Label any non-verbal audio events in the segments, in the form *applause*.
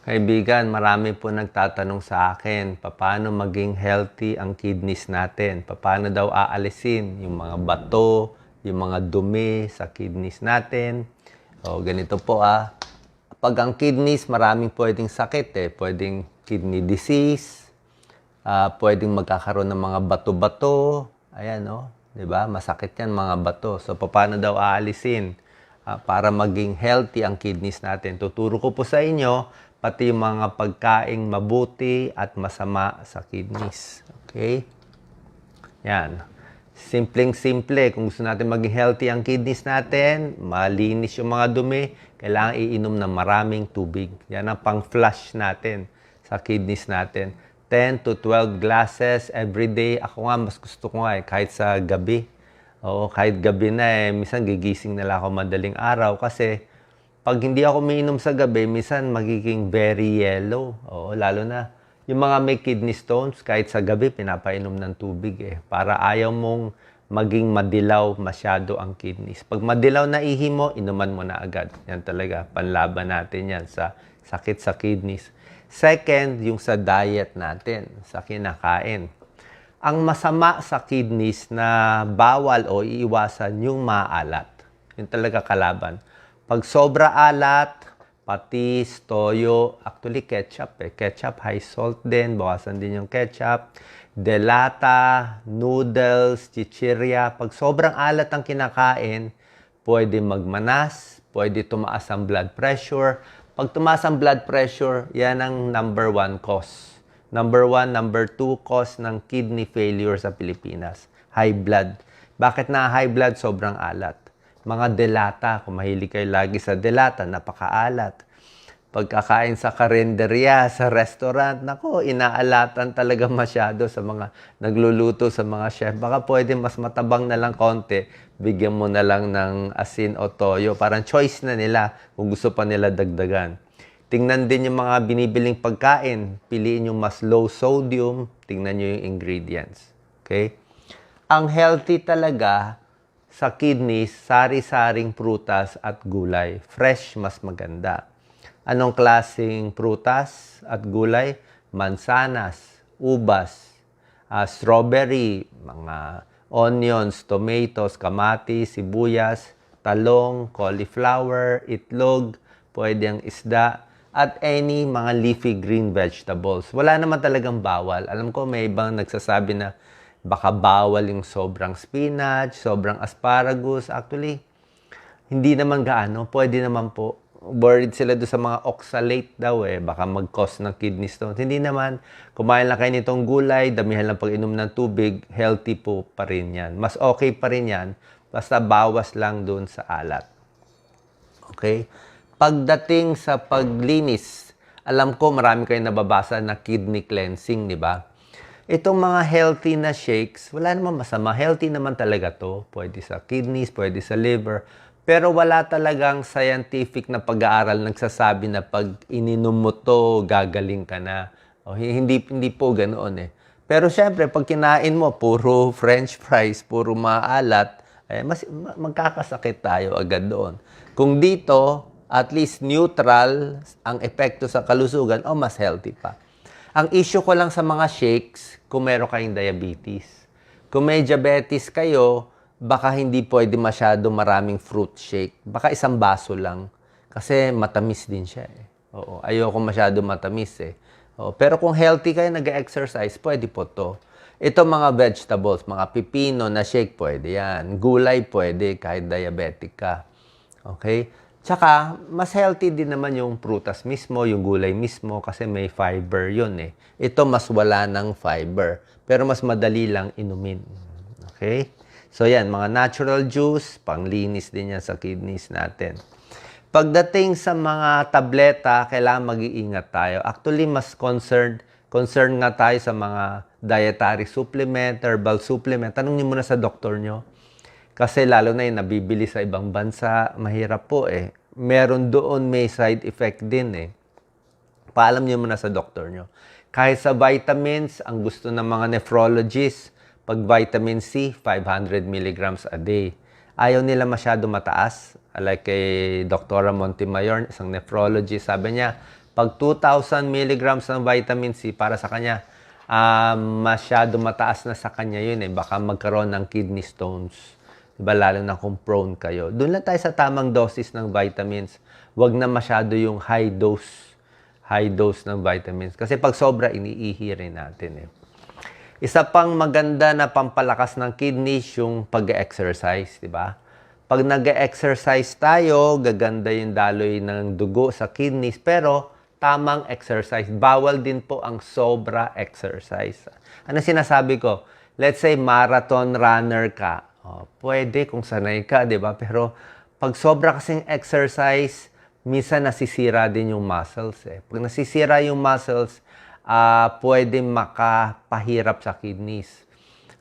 Kaibigan, marami po nagtatanong sa akin, paano maging healthy ang kidneys natin? Paano daw aalisin yung mga bato, yung mga dumi sa kidneys natin? O, ganito po ah. Pag ang kidneys, maraming pwedeng sakit eh. Pwedeng kidney disease, ah, pwedeng magkakaroon ng mga bato-bato. Ayan, no? 'Di ba? Masakit yan, mga bato. So, paano daw aalisin ah, para maging healthy ang kidneys natin? Tuturo ko po sa inyo, pati yung mga pagkaing mabuti at masama sa kidneys. Okay? Yan. Simpleng-simple. Kung gusto natin maging healthy ang kidneys natin, malinis yung mga dumi, kailangan iinom ng maraming tubig. Yan ang pang-flush natin sa kidneys natin. 10 to 12 glasses every day. Ako nga, mas gusto ko nga eh, kahit sa gabi. Oo, kahit gabi na eh, minsan gigising na lang ako madaling araw kasi pag hindi ako umiinom sa gabi, minsan magiging very yellow. Oo, lalo na yung mga may kidney stones, kahit sa gabi, pinapainom ng tubig eh. Para ayaw mong maging madilaw masyado ang kidneys. Pag madilaw na ihi mo, inuman mo na agad. Yan talaga, panlaban natin yan sa sakit sa kidneys. Second, yung sa diet natin, sa kinakain. Ang masama sa kidneys na bawal o iiwasan yung maalat. Yun talaga kalaban. Pag sobra alat, patis, toyo, actually ketchup eh. Ketchup, high salt din, bawasan din yung ketchup. Delata, noodles, chichirya. Pag sobrang alat ang kinakain, pwede magmanas, pwede tumaas ang blood pressure. Pag tumaas ang blood pressure, yan ang number one cause. Number one, number two cause ng kidney failure sa Pilipinas. High blood. Bakit na high blood? Sobrang alat mga delata. Kung mahilig kayo lagi sa delata, napakaalat. Pagkakain sa karinderya, sa restaurant, nako, inaalatan talaga *laughs* masyado sa mga nagluluto, sa mga chef. Baka pwede mas matabang na lang konti, bigyan mo na lang ng asin o toyo. Parang choice na nila kung gusto pa nila dagdagan. Tingnan din yung mga binibiling pagkain. Piliin yung mas low sodium. Tingnan nyo yung ingredients. Okay? Ang healthy talaga, sa kidneys, sari-saring prutas at gulay. Fresh, mas maganda. Anong klaseng prutas at gulay? Mansanas, ubas, ah, strawberry, mga onions, tomatoes, kamatis, sibuyas, talong, cauliflower, itlog, pwede ang isda, at any mga leafy green vegetables. Wala naman talagang bawal. Alam ko may ibang nagsasabi na baka bawal yung sobrang spinach, sobrang asparagus. Actually, hindi naman gaano. Pwede naman po. Worried sila doon sa mga oxalate daw eh. Baka mag-cause ng kidney stones. Hindi naman. Kumain lang kayo nitong gulay, damihan lang pag-inom ng tubig, healthy po pa rin yan. Mas okay pa rin yan. Basta bawas lang doon sa alat. Okay? Pagdating sa paglinis, alam ko marami kayong nababasa na kidney cleansing, di ba? Itong mga healthy na shakes, wala naman masama. Healthy naman talaga to. Pwede sa kidneys, pwede sa liver. Pero wala talagang scientific na pag-aaral nagsasabi na pag ininom mo to, gagaling ka na. O, hindi, hindi po ganoon eh. Pero syempre, pag kinain mo, puro french fries, puro maalat, eh, mas, ma- magkakasakit tayo agad doon. Kung dito, at least neutral ang epekto sa kalusugan, o mas healthy pa. Ang issue ko lang sa mga shakes, kung meron kayong diabetes. Kung may diabetes kayo, baka hindi pwede masyado maraming fruit shake. Baka isang baso lang. Kasi matamis din siya eh. Oo, ayoko masyado matamis eh. Oo, pero kung healthy kayo, nag-exercise, pwede po to. Ito mga vegetables, mga pipino na shake, pwede yan. Gulay, pwede kahit diabetic ka. Okay? Tsaka, mas healthy din naman yung prutas mismo, yung gulay mismo, kasi may fiber yun eh. Ito, mas wala ng fiber. Pero mas madali lang inumin. Okay? So yan, mga natural juice, panglinis din yan sa kidneys natin. Pagdating sa mga tableta, kailangan mag-iingat tayo. Actually, mas concerned, concerned nga tayo sa mga dietary supplement, herbal supplement. Tanong niyo muna sa doktor nyo. Kasi lalo na yung nabibili sa ibang bansa, mahirap po eh. Meron doon may side effect din eh. Paalam niyo muna sa doktor nyo. Kahit sa vitamins, ang gusto ng mga nephrologists, pag vitamin C, 500 milligrams a day. Ayaw nila masyado mataas. Like kay Dr. Montemayor, isang nephrologist, sabi niya, pag 2,000 milligrams ng vitamin C para sa kanya, ah, masyado mataas na sa kanya yun eh. Baka magkaroon ng kidney stones. Diba? Lalo na kung prone kayo. Doon lang tayo sa tamang dosis ng vitamins. Huwag na masyado yung high dose high dose ng vitamins. Kasi pag sobra, iniihi rin natin eh. Isa pang maganda na pampalakas ng kidneys yung pag-exercise, di ba? Pag nag-exercise tayo, gaganda yung daloy ng dugo sa kidneys, pero tamang exercise. Bawal din po ang sobra exercise. Ano sinasabi ko? Let's say marathon runner ka. Oh, pwede kung sanay ka, di ba? Pero pag sobra kasing exercise, minsan nasisira din yung muscles eh. Pag nasisira yung muscles, ah pwede makapahirap sa kidneys.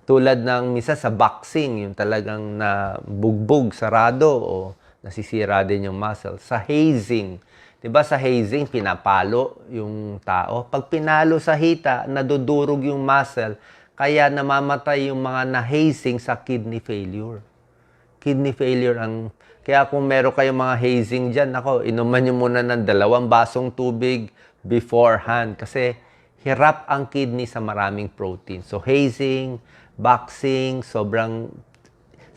Tulad ng misa sa boxing, yung talagang na bugbog, sarado, o nasisira din yung muscle. Sa hazing, di ba sa hazing, pinapalo yung tao. Pag pinalo sa hita, nadudurog yung muscle, kaya namamatay yung mga na-hazing sa kidney failure. Kidney failure ang... Kaya kung meron kayong mga hazing dyan, ako, inuman nyo muna ng dalawang basong tubig beforehand. Kasi hirap ang kidney sa maraming protein. So hazing, boxing, sobrang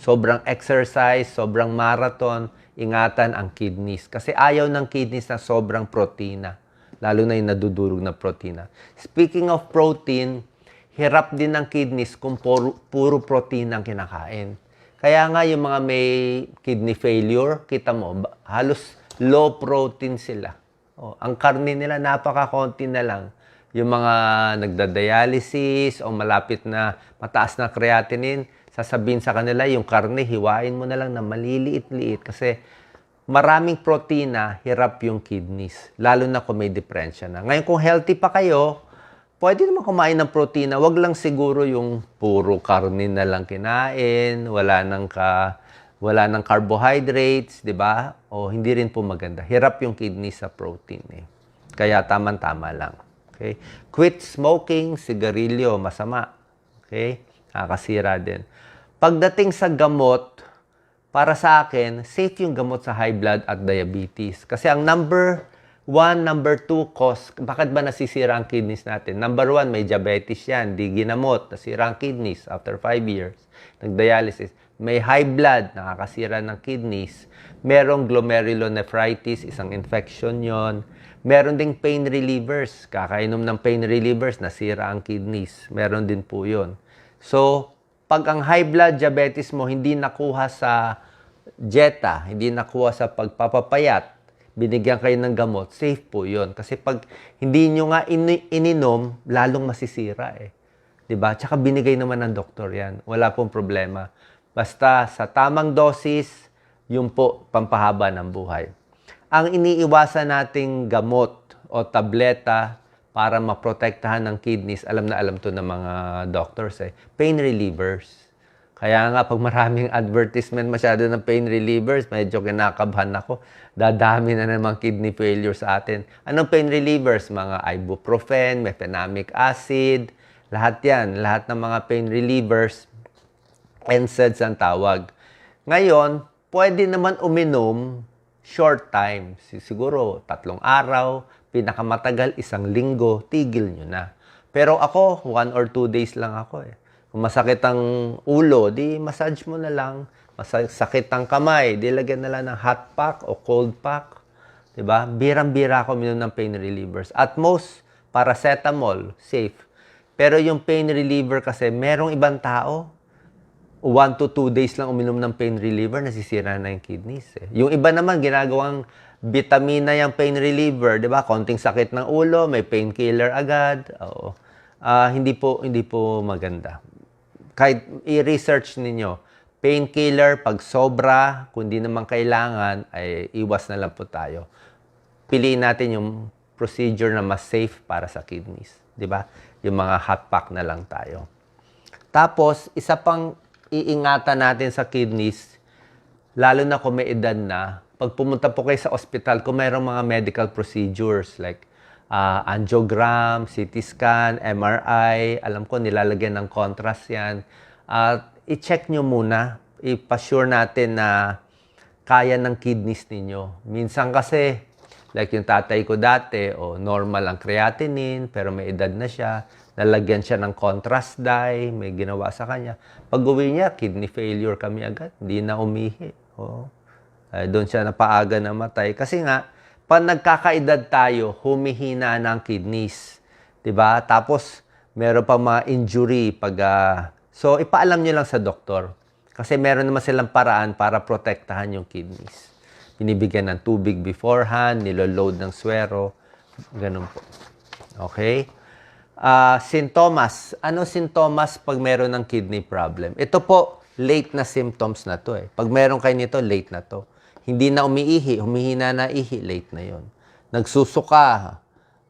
sobrang exercise, sobrang marathon, ingatan ang kidneys. Kasi ayaw ng kidneys na sobrang protina. Lalo na yung nadudurog na protina. Speaking of protein, hirap din ng kidneys kung puro, puro protein ang kinakain. Kaya nga yung mga may kidney failure, kita mo, halos low protein sila. Oh, ang karne nila napaka-konti na lang. Yung mga nagda-dialysis o malapit na mataas na creatinine, sasabihin sa kanila yung karne, hiwain mo na lang na maliliit-liit kasi maraming protina, hirap yung kidneys. Lalo na kung may depresya na. Ngayon kung healthy pa kayo, pwede naman kumain ng protina. Wag lang siguro yung puro karne na lang kinain, wala nang ka wala nang carbohydrates, 'di ba? O hindi rin po maganda. Hirap yung kidney sa protein eh. Kaya tamang-tama lang. Okay? Quit smoking, sigarilyo, masama. Okay? Nakakasira din. Pagdating sa gamot, para sa akin, safe yung gamot sa high blood at diabetes. Kasi ang number one, number two cause, bakit ba nasisira ang kidneys natin? Number one, may diabetes yan, di ginamot, nasira ang kidneys after five years, nag-dialysis. May high blood, nakakasira ng kidneys. Merong glomerulonephritis, isang infection yon. Meron ding pain relievers, kakainom ng pain relievers, nasira ang kidneys. Meron din po yon. So, pag ang high blood diabetes mo hindi nakuha sa dieta, hindi nakuha sa pagpapapayat, binigyan kayo ng gamot, safe po yon Kasi pag hindi nyo nga ini- ininom, lalong masisira eh. ba? Tsaka binigay naman ng doktor yan. Wala pong problema. Basta sa tamang dosis, yun po pampahaba ng buhay. Ang iniiwasan nating gamot o tableta para maprotektahan ng kidneys, alam na alam to ng mga doctors eh, pain relievers. Kaya nga, pag maraming advertisement masyado ng pain relievers, medyo kinakabahan ako. Dadami na naman kidney failure sa atin. Anong pain relievers? Mga ibuprofen, mefenamic acid, lahat yan. Lahat ng mga pain relievers, NSAIDs ang tawag. Ngayon, pwede naman uminom short time. Si- Siguro tatlong araw, pinakamatagal isang linggo, tigil nyo na. Pero ako, one or two days lang ako eh. Kung masakit ang ulo, di massage mo na lang. Masakit ang kamay, di lagyan na lang ng hot pack o cold pack. ba? Birang-bira ako minom ng pain relievers. At most, paracetamol, safe. Pero yung pain reliever kasi, merong ibang tao, one to two days lang uminom ng pain reliever, nasisira na yung kidneys. Eh. Yung iba naman, ginagawang vitamina yung pain reliever, di ba? Konting sakit ng ulo, may painkiller agad. Oo. Ah, hindi po hindi po maganda. Kahit i-research ninyo, painkiller pag sobra, kung di naman kailangan, ay iwas na lang po tayo. Piliin natin yung procedure na mas safe para sa kidneys, di ba? Yung mga hot pack na lang tayo. Tapos, isa pang iingatan natin sa kidneys, lalo na kung may edad na, pag pumunta po kayo sa ospital, kung mayroong mga medical procedures like ah, angiogram, CT scan, MRI, alam ko nilalagyan ng contrast yan. At i-check nyo muna, i-assure natin na kaya ng kidneys ninyo. Minsan kasi, like yung tatay ko dati, o normal ang creatinine, pero may edad na siya, nalagyan siya ng contrast dye, may ginawa sa kanya. Pag uwi niya, kidney failure kami agad, hindi na umihi. Oo. Ay, doon siya napaaga na matay. Kasi nga, pag nagkakaedad tayo, humihina na kidneys. 'Di ba? Tapos, meron pa mga injury pag... ah, so, ipaalam nyo lang sa doktor. Kasi meron naman silang paraan para protektahan yung kidneys. Binibigyan ng tubig beforehand, niloload ng swero. Ganun po. Okay? Ah, sintomas. Ano sintomas pag meron ng kidney problem? Ito po, late na symptoms na to eh. Pag meron kayo nito, late na to. Hindi na umiihi, humihina na ihi, late na yon. Nagsusuka,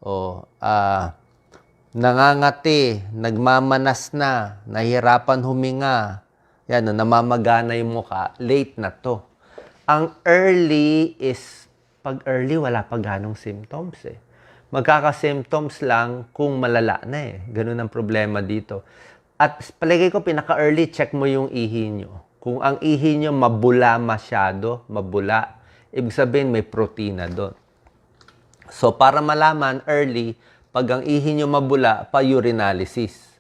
o ah, nangangati, nagmamanas na, nahihirapan huminga, yan, no, namamagana yung mukha, late na to. Ang early is, pag early, wala pa ganong symptoms eh. Magkaka-symptoms lang kung malala na eh. Ganun ang problema dito. At palagay ko, pinaka-early, check mo yung ihi nyo. Kung ang ihi nyo mabula masyado, mabula, ibig sabihin may protina doon. So, para malaman early, pag ang ihi nyo mabula, pa-urinalysis.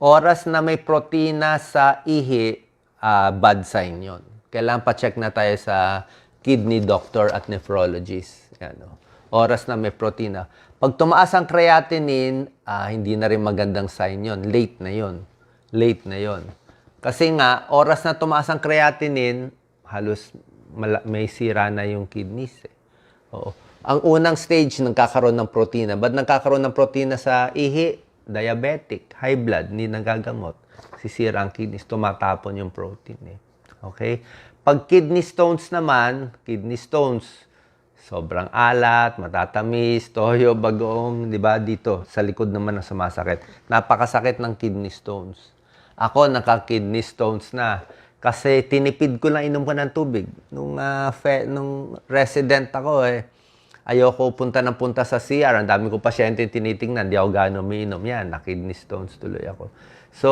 Oras na may protina sa ihi, ah, bad sign yon. Kailangan pa-check na tayo sa kidney doctor at nephrologist. Yan, no? Oras na may protina. Pag tumaas ang creatinine, ah, hindi na rin magandang sign yon. Late na yon. Late na yon. Kasi nga, oras na tumaas ang creatinine, halos may sira na yung kidneys. Eh. Oo. Ang unang stage, nagkakaroon ng protina. Ba't nagkakaroon ng protina sa ihi? Diabetic, high blood, hindi nagagamot. Sisira ang kidneys, tumatapon yung protein. Eh. Okay? Pag kidney stones naman, kidney stones, sobrang alat, matatamis, toyo, bagoong, di ba? Dito, sa likod naman ang sumasakit. Napakasakit ng kidney stones. Ako, naka-kidney stones na. Kasi tinipid ko lang inom ko ng tubig. Nung, ah, fe- nung resident ako eh, ayoko punta ng punta sa CR. Ang dami ko pasyente tinitingnan. Di ako gano'ng umiinom. Yan, na-kidney stones tuloy ako. So,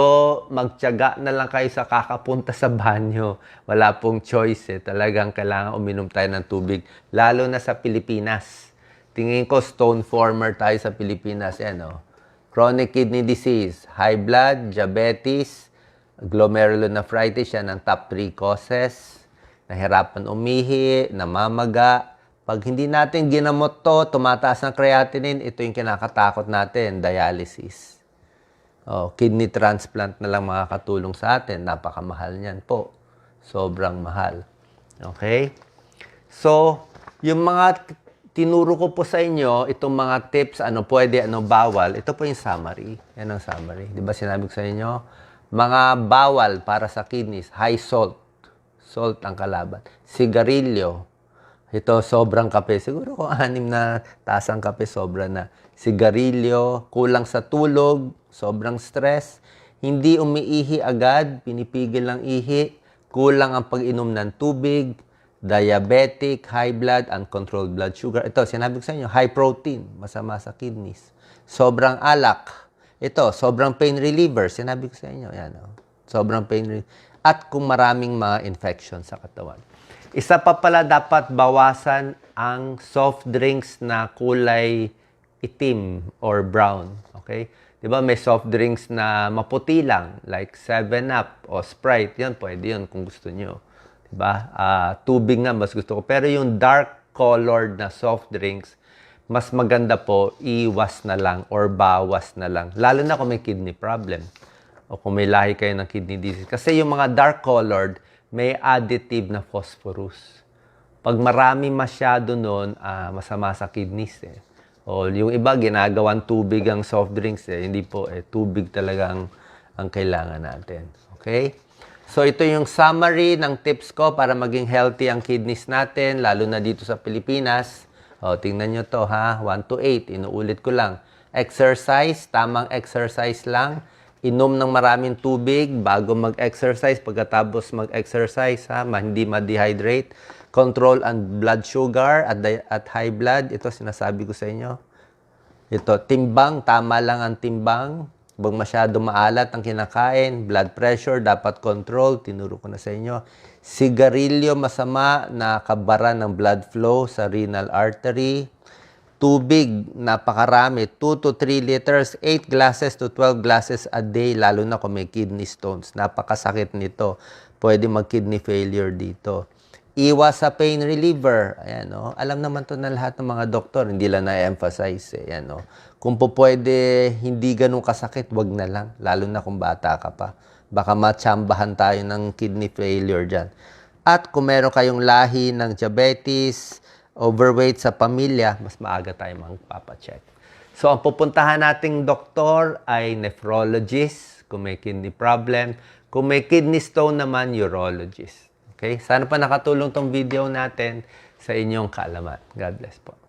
magtiyaga na lang kayo sa kakapunta sa banyo. Wala pong choice eh. Talagang kailangan uminom tayo ng tubig. Lalo na sa Pilipinas. Tingin ko stone former tayo sa Pilipinas. Yan, oh. Chronic kidney disease, high blood, diabetes, glomerulonephritis, yan ang top 3 causes. Nahirapan umihi, namamaga. Pag hindi natin ginamot to, tumataas ng creatinine, ito yung kinakatakot natin, dialysis. Oh, kidney transplant na lang makakatulong sa atin. Napakamahal niyan po. Sobrang mahal. Okay? So, yung mga tinuro ko po sa inyo, itong mga tips, ano pwede, ano bawal, ito po yung summary. Yan ang summary. Di ba sinabi ko sa inyo? Mga bawal para sa kidneys, high salt. Salt ang kalaban. Sigarilyo. Ito, sobrang kape. Siguro kung anim na tasang kape, sobra na. Sigarilyo, kulang sa tulog, sobrang stress, hindi umiihi agad, pinipigil ng ihi, kulang ang pag-inom ng tubig, diabetic, high blood, uncontrolled blood sugar. Ito, sinabi ko sa inyo, high protein, masama sa kidneys. Sobrang alak. Ito, sobrang pain reliever. Sinabi ko sa inyo, yan. Oh. Sobrang pain. At kung maraming mga infection sa katawan. Isa pa pala dapat bawasan ang soft drinks na kulay itim or brown. Okay? 'Di ba may soft drinks na maputi lang like 7-Up o Sprite, 'yan pwede 'yun kung gusto niyo. 'Di ba? Ah, tubig nga mas gusto ko. Pero yung dark colored na soft drinks, mas maganda po iwas na lang or bawas na lang. Lalo na kung may kidney problem o kung may lahi kayo ng kidney disease. Kasi yung mga dark colored, may additive na phosphorus. Pag marami masyado nun, ah, masama sa kidneys eh. O yung iba, ginagawan tubig ang soft drinks eh. Hindi po eh. Tubig talaga ang, ang kailangan natin. Okay? So ito yung summary ng tips ko para maging healthy ang kidneys natin, lalo na dito sa Pilipinas. O, tingnan nyo to ha, 1 to 8, inuulit ko lang. Exercise, tamang exercise lang. Inom ng maraming tubig bago mag-exercise, pagkatapos mag-exercise ha, hindi ma-dehydrate. Control ang blood sugar at, at high blood. Ito sinasabi ko sa inyo. Ito, timbang, tama lang ang timbang. Huwag masyado maalat ang kinakain. Blood pressure, dapat control. Tinuro ko na sa inyo. Sigarilyo, masama, nakabara ng blood flow sa renal artery. Tubig, napakarami. 2 to 3 liters, 8 glasses to 12 glasses a day, lalo na kung may kidney stones. Napakasakit nito. Pwede mag-kidney failure dito. Iwas sa pain reliever. Ayan, no? Alam naman to na lahat ng mga doktor. Hindi lang na-emphasize. Eh. Ayan, no? Kung po pwede, hindi ganun kasakit, wag na lang. Lalo na kung bata ka pa. Baka matsambahan tayo ng kidney failure dyan. At kung meron kayong lahi ng diabetes, overweight sa pamilya, mas maaga tayo magpapacheck. So, ang pupuntahan nating doktor ay nephrologist, kung may kidney problem. Kung may kidney stone naman, urologist. Okay? Sana pa nakatulong tong video natin sa inyong kaalaman. God bless po.